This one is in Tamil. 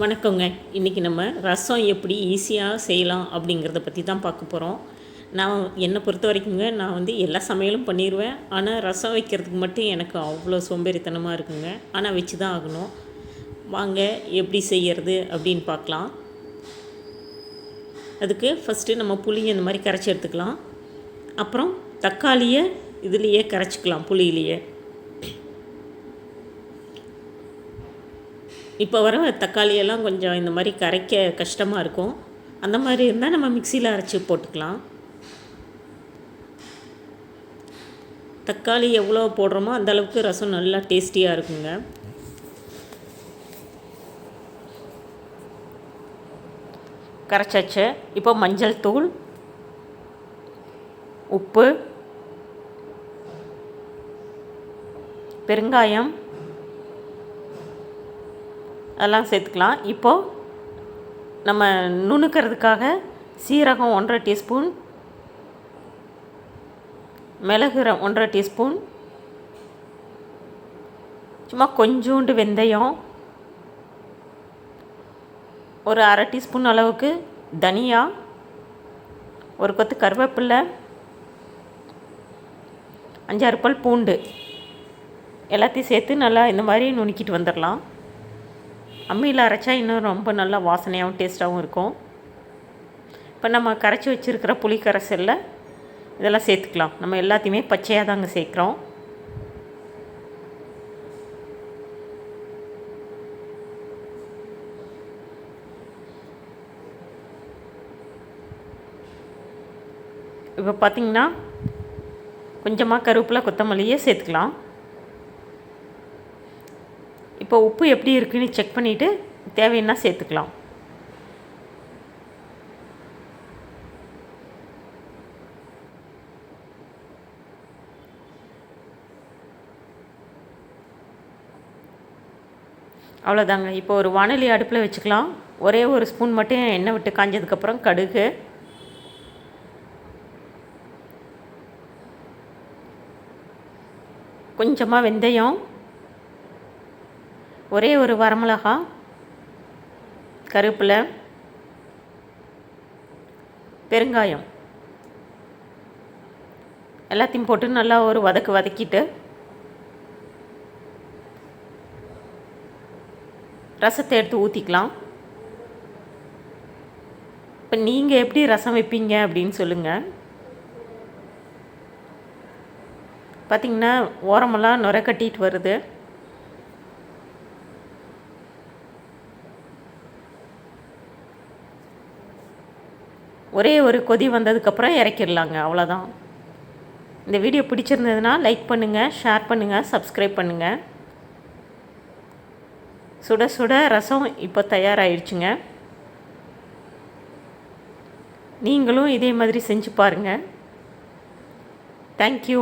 வணக்கங்க. இன்றைக்கி நம்ம ரசம் எப்படி ஈஸியாக செய்யலாம் அப்படிங்கிறத பற்றி தான் பார்க்க போகிறோம் நான் என்னை பொறுத்த வரைக்குங்க நான் வந்து எல்லா சமையலும் பண்ணிடுவேன் ஆனால் ரசம் வைக்கிறதுக்கு மட்டும் எனக்கு அவ்வளோ சோம்பேறித்தனமாக இருக்குங்க. ஆனால் வச்சு தான் ஆகணும். வாங்க எப்படி செய்கிறது அப்படின்னு பார்க்கலாம். அதுக்கு ஃபஸ்ட்டு நம்ம புளியை இந்த மாதிரி கரைச்சி எடுத்துக்கலாம். அப்புறம் தக்காளியை இதுலேயே கரைச்சிக்கலாம் புளியிலேயே. இப்போ வர தக்காளியெல்லாம் கொஞ்சம் இந்த மாதிரி கரைக்க கஷ்டமாக இருக்கும். அந்த மாதிரி இருந்தால் நம்ம மிக்சியில் அரைச்சி போட்டுக்கலாம். தக்காளி எவ்வளோ போடுறோமோ அந்தளவுக்கு ரசம் நல்லா டேஸ்டியாக இருக்குங்க. கரைச்சாச்சு. இப்போ மஞ்சள் தூள் உப்பு பெருங்காயம் அதெல்லாம் சேர்த்துக்கலாம். இப்போது நம்ம நுணுக்கிறதுக்காக சீரகம் ஒன்றரை டீஸ்பூன் மிளகு ர- ஒன்றரை டீஸ்பூன் சும்மா கொஞ்சோண்டு வெந்தயம் ஒரு அரை டீஸ்பூன் அளவுக்கு தனியா ஒரு கொத்து கருவேப்பில்லை அஞ்சாறு பல் பூண்டு எல்லாத்தையும் சேர்த்து நல்லா இந்த மாதிரி நுணுக்கிட்டு வந்துடலாம். அம்மியில் அரைச்சா இன்னும் ரொம்ப நல்லா வாசனையாகவும் டேஸ்ட்டாகவும் இருக்கும். இப்போ நம்ம கரைச்சி வச்சுருக்கிற புளி கரைசலில் இதெல்லாம் சேர்த்துக்கலாம். நம்ம எல்லாத்தையுமே பச்சையாக தாங்க சேர்க்குறோம். இப்போ பார்த்திங்கன்னா கொஞ்சமாக கருவேப்பிலை கொத்தமல்லியே சேர்த்துக்கலாம். இப்போ உப்பு எப்படி இருக்குன்னு செக் பண்ணிவிட்டு தேவைன்னா சேர்த்துக்கலாம். அவ்வளோதாங்க இப்போ ஒரு வானொலி அடுப்பில் வச்சுக்கலாம். ஒரே ஒரு ஸ்பூன் மட்டும் எண்ணெய் விட்டு காஞ்சதுக்கப்புறம் கடுகு. கொஞ்சமாக வெந்தயம். ஒரே ஒரு வரமிளகா கருப்பில் பெருங்காயம். எல்லாத்தையும் போட்டு நல்லா ஒரு வதக்கு வதக்கிட்டு ரசத்தை எடுத்து ஊற்றிக்கலாம் இப்போ நீங்கள் எப்படி ரசம் வைப்பீங்க அப்படின்னு சொல்லுங்கள் பார்த்திங்கன்னா ஓரமெல்லாம் நுர கட்டிட்டு வருது. ஒரே ஒரு கொதி வந்ததுக்கப்புறம் இறக்கிடலாங்க அவ்வளோதான் இந்த வீடியோ பிடிச்சிருந்ததுன்னா லைக் பண்ணுங்கள் ஷேர் பண்ணுங்கள் சப்ஸ்கிரைப் பண்ணுங்கள் சுட சுட ரசம் இப்போ தயாராகிடுச்சுங்க நீங்களும் இதே மாதிரி செஞ்சு பாருங்கள் தேங்க்யூ